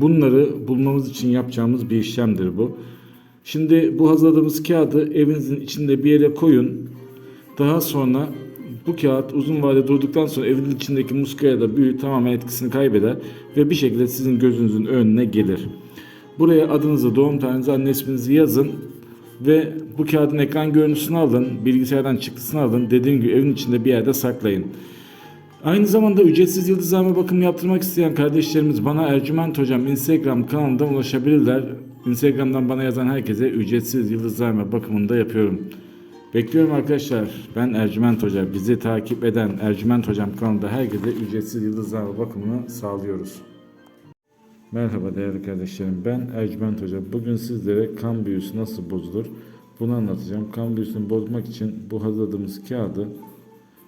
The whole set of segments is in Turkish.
bunları bulmamız için yapacağımız bir işlemdir bu. Şimdi bu hazırladığımız kağıdı evinizin içinde bir yere koyun. Daha sonra bu kağıt uzun vade durduktan sonra evin içindeki muska ya da büyü tamamen etkisini kaybeder ve bir şekilde sizin gözünüzün önüne gelir. Buraya adınızı, doğum tarihinizi, anne isminizi yazın ve bu kağıdın ekran görüntüsünü alın, bilgisayardan çıktısını alın. Dediğim gibi evin içinde bir yerde saklayın. Aynı zamanda ücretsiz yıldızlama bakım yaptırmak isteyen kardeşlerimiz bana Ercüment Hocam Instagram kanalından ulaşabilirler. Instagram'dan bana yazan herkese ücretsiz yıldızlama bakımını da yapıyorum. Bekliyorum arkadaşlar. Ben Ercüment Hoca. Bizi takip eden Ercüment Hocam kanalında herkese ücretsiz yıldızlama bakımını sağlıyoruz. Merhaba değerli kardeşlerim. Ben Ercüment Hoca. Bugün sizlere kan büyüsü nasıl bozulur bunu anlatacağım. Kan büyüsünü bozmak için bu hazırladığımız kağıdı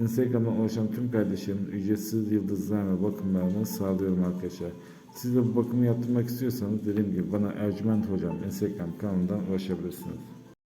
Instagram'dan ulaşan tüm kardeşlerim ücretsiz yıldızlama bakımlarını sağlıyorum arkadaşlar. Siz de bu bakımı yaptırmak istiyorsanız dediğim gibi bana Ercüment Hocam Instagram kanalından ulaşabilirsiniz.